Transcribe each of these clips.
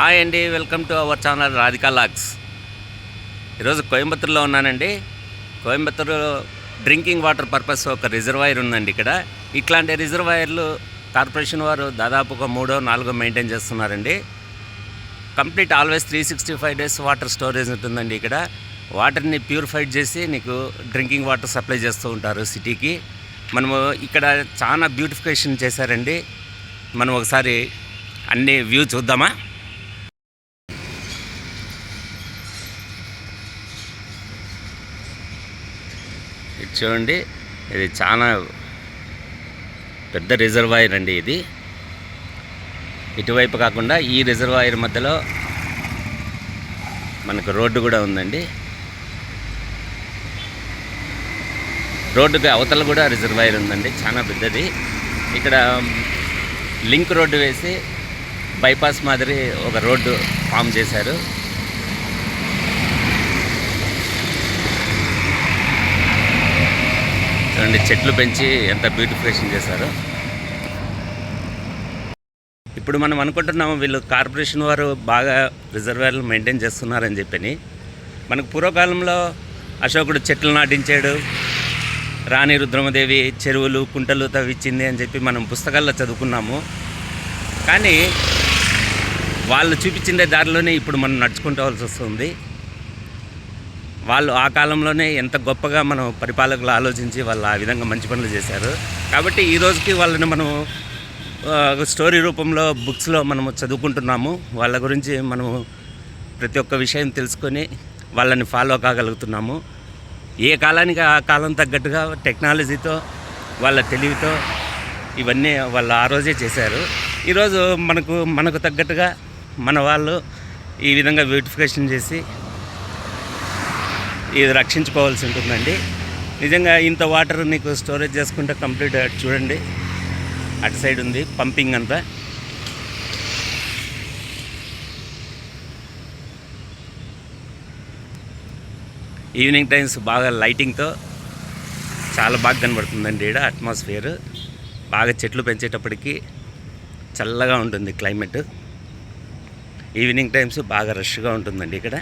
Hi అండి welcome to our channel Radhika lakhs. ఈరోజు కోయంబత్తూరులో ఉన్నానండి. కోయంబత్తూరు డ్రింకింగ్ వాటర్ పర్పస్ ఒక రిజర్వాయర్ ఉందండి ఇక్కడ. ఇట్లాంటి రిజర్వాయర్లు కార్పొరేషన్ వారు దాదాపు ఒక మూడో నాలుగో మెయింటైన్ చేస్తున్నారండి. Complete always three sixty five days water storage ఉంటుందండి ఇక్కడ. వాటర్ని ప్యూరిఫైడ్ చేసి నీకు డ్రింకింగ్ వాటర్ సప్లై చేస్తూ ఉంటారు సిటీకి. మనము ఇక్కడ చాలా బ్యూటిఫికేషన్ చేశారండి. మనం ఒకసారి అన్ని వ్యూ చూద్దామా? ఇది చూడండి ఇది చాలా పెద్ద రిజర్వాయర్ అండి ఇది. ఇటువైపు కాకుండా ఈ రిజర్వాయర్ మధ్యలో మనకు రోడ్డు కూడా ఉందండి. రోడ్డుకి అవతల కూడా రిజర్వాయర్ ఉందండి చాలా పెద్దది. ఇక్కడ లింక్ రోడ్డు వేసి బైపాస్ మాదిరి ఒక రోడ్డు ఫామ్ చేశారు. రెండు చెట్లు పెంచి ఎంత బ్యూటిఫికేషన్ చేశారు. ఇప్పుడు మనం అనుకుంటున్నాము వీళ్ళు కార్పొరేషన్ వారు బాగా రిజర్వాయర్లు మెయింటైన్ చేస్తున్నారని చెప్పని. మనకు పూర్వకాలంలో అశోకుడు చెట్లు నాటించాడు. రాణి రుద్రమదేవి చెరువులు కుంటలు తవ్విచ్చింది అని చెప్పి మనం పుస్తకాల్లో చదువుకున్నాము. కానీ వాళ్ళు చూపించిందే దారిలోనే ఇప్పుడు మనం నడుచుకుంటవలసి వస్తుంది. వాళ్ళు ఆ కాలంలోనే ఎంత గొప్పగా మనం పరిపాలకులు ఆలోచించి వాళ్ళు ఆ విధంగా మంచి పనులు చేశారు. కాబట్టి ఈ రోజుకి వాళ్ళని మనం స్టోరీ రూపంలో బుక్స్లో మనము చదువుకుంటున్నాము. వాళ్ళ గురించి మనము ప్రతి ఒక్క విషయం తెలుసుకొని వాళ్ళని ఫాలో కాగలుగుతున్నాము. ఏ కాలానికి ఆ కాలం తగ్గట్టుగా టెక్నాలజీతో వాళ్ళ తెలివితో ఇవన్నీ వాళ్ళు ఆ రోజే చేశారు. ఈరోజు మనకు మనకు తగ్గట్టుగా మన వాళ్ళు ఈ విధంగా బ్యూటిఫికేషన్ చేసి ఇది రక్షించుకోవాల్సి ఉంటుందండి. నిజంగా ఇంత వాటర్ నీకు స్టోరేజ్ చేసుకుంటే కంప్లీట్ అటు చూడండి. అటు సైడ్ ఉంది పంపింగ్ అంతా. ఈవినింగ్ టైమ్స్ బాగా లైటింగ్తో చాలా బాగా కనబడుతుందండి ఇక్కడ అట్మాస్ఫియర్. బాగా చెట్లు పెంచేటప్పటికి చల్లగా ఉంటుంది క్లైమేట్. ఈవినింగ్ టైమ్స్ బాగా రష్గా ఉంటుందండి ఇక్కడ.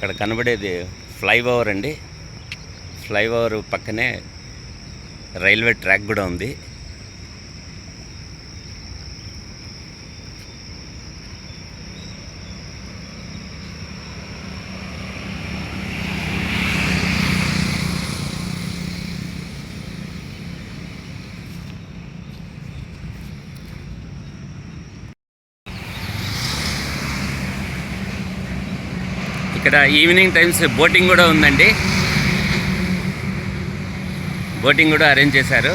అక్కడ కనబడేది ఫ్లైఓవర్ అండి. ఫ్లైఓవర్ పక్కనే రైల్వే ట్రాక్ కూడా ఉంది. ఇక్కడ ఈవినింగ్ టైమ్స్ బోటింగ్ కూడా ఉందండి. బోటింగ్ కూడా అరేంజ్ చేశారు.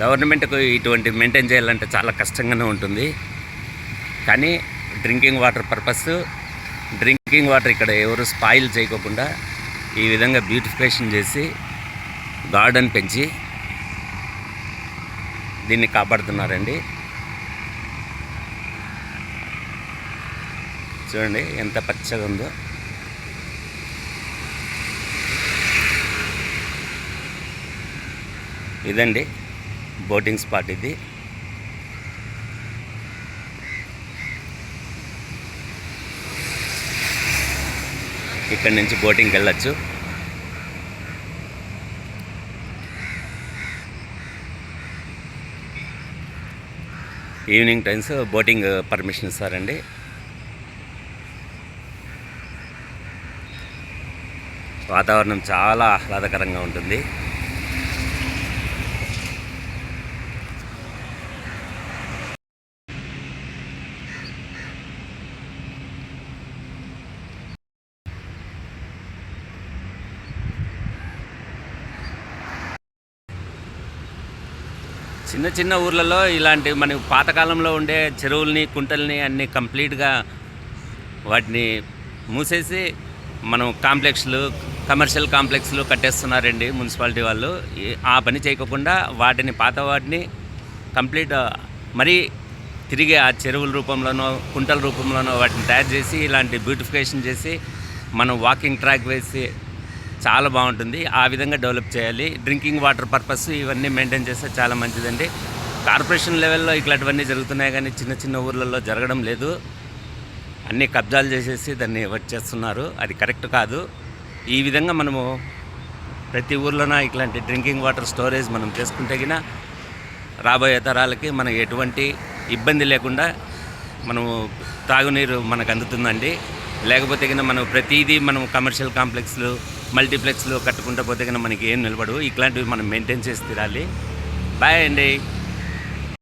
గవర్నమెంట్కు ఇటువంటి మెయింటైన్ చేయాలంటే చాలా కష్టంగానే ఉంటుంది. కానీ drinking water purpose drinking water ఇక్కడ ఎవరు స్పాయిల్ చేయకోకుండా ఈ విధంగా బ్యూటిఫికేషన్ చేసి గార్డెన్ పెంచి దీన్ని కాపాడుతున్నారండి. చూడండి ఎంత పచ్చగా ఉందో. ఇదండి బోటింగ్ స్పాట్ ఇది. ఇక్కడి నుంచి బోటింగ్కి వెళ్ళచ్చు. ఈవినింగ్ టైమ్స్ బోటింగ్ పర్మిషన్ ఇస్తారండి. వాతావరణం చాలా ఆహ్లాదకరంగా ఉంటుంది. చిన్న చిన్న ఊర్లలో ఇలాంటి మన పాతకాలంలో ఉండే చెరువుల్ని కుంటల్ని అన్నీ కంప్లీట్గా వాటిని మూసేసి మనం కాంప్లెక్స్లు కమర్షియల్ కాంప్లెక్స్లు కట్టేస్తున్నారండి మున్సిపాలిటీ వాళ్ళు. ఆ పని చేయకుండా వాటిని పాత వాటిని కంప్లీట్ మరీ తిరిగి ఆ చెరువుల రూపంలోనో కుంటల రూపంలోనో వాటిని తయారు చేసి ఇలాంటి బ్యూటిఫికేషన్ చేసి మనం వాకింగ్ ట్రాక్ వేసి చాలా బాగుంటుంది. ఆ విధంగా డెవలప్ చేయాలి. డ్రింకింగ్ వాటర్ పర్పస్ ఇవన్నీ మెయింటైన్ చేస్తే చాలా మంచిదండి. కార్పొరేషన్ లెవెల్లో ఇట్లాంటివన్నీ జరుగుతున్నాయి కానీ చిన్న చిన్న ఊర్లలో జరగడం లేదు. అన్ని కబ్జాలు చేసేసి దాన్ని వచ్చేస్తున్నారు అది కరెక్ట్ కాదు. ఈ విధంగా మనము ప్రతి ఊర్లోన ఇట్లాంటి డ్రింకింగ్ వాటర్ స్టోరేజ్ మనం చేసుకుంటే గిన రాబోయే తరాలకి మనకు ఎటువంటి ఇబ్బంది లేకుండా మనము తాగునీరు మనకు అందుతుందండి. లేకపోతే కింద మనం ప్రతిదీ మనం కమర్షియల్ కాంప్లెక్స్లు మల్టీప్లెక్స్లో కట్టుకుంటూ పోతే కనుక మనకి ఏం నిలబడు ఇట్లాంటివి మనం మెయింటైన్ చేసి తీరాలి. బాయ్ అండి.